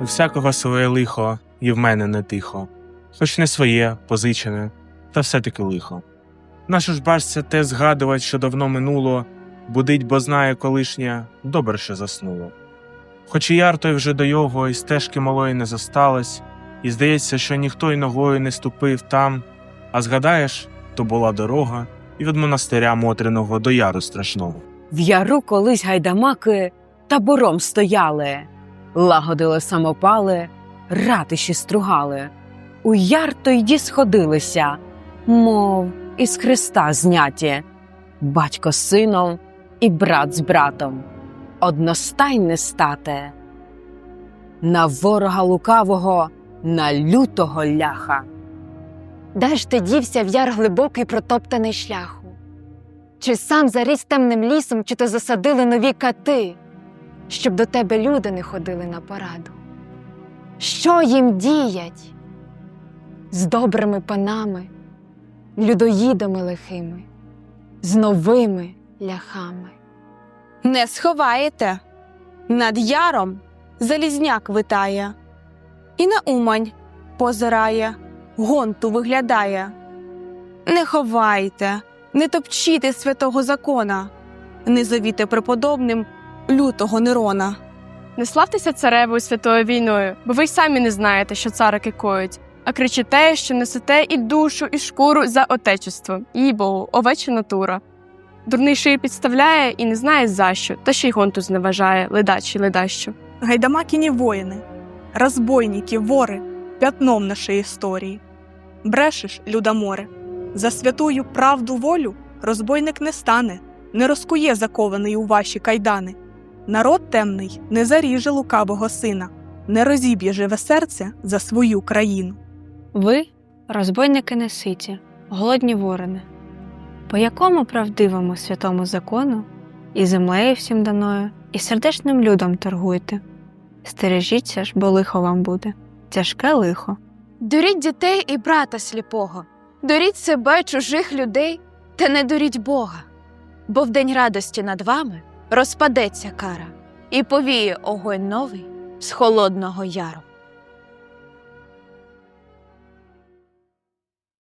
У всякого своє лихо, і в мене не тихо, хоч не своє, позичене, та все-таки лихо. Нашу ж бачця те згадувати, що давно минуло, будить, бо знає колишнє, добре, що заснуло. Хоч і яр той вже до його, і стежки малої не зосталось, і здається, що ніхто й ногою не ступив там, а згадаєш, то була дорога і від монастиря Мотриного до яру страшного. В яру колись гайдамаки табором стояли, лагодили самопали, ратиші стругали. У яр тоді сходилися, мов із Христа зняті, батько з сином і брат з братом, одностайне стате. На ворога лукавого, на лютого ляха. Де ж ти дівся в яр глибокий протоптаний шляху? Чи сам заріс темним лісом, чи то засадили нові кати, щоб до тебе люди не ходили на пораду? Що їм діять? З добрими панами, людоїдами лихими, з новими ляхами. Не сховаєте. Над яром залізняк витає, і на умань позирає, гонту виглядає. Не ховайте, не топчіте святого закона, не зовіте преподобним лютого Нерона. Не славтеся царевою святою війною, бо ви й самі не знаєте, що царики коють, а кричите, що несете і душу, і шкуру за отечество, їй богу, овеча натура. Дурний шию підставляє і не знає за що, та ще й гонту зневажає, ледачий ледащо. Гайдамакіні воїни, розбойники, вори, пятном нашої історії. Брешеш, людоморе, за святую правду волю розбойник не стане, не розкує закований у ваші кайдани. Народ темний не заріже лукавого сина, не розіб'є живе серце за свою країну. Ви, розбойники неситі, голодні ворони, по якому правдивому святому закону і землею всім даною, і сердечним людом торгуйте. Стережіться ж, бо лихо вам буде, тяжке лихо. Дуріть дітей і брата сліпого, дуріть себе, чужих людей, та не дуріть Бога. Бо в день радості над вами розпадеться кара, і повіє огонь новий з холодного яру.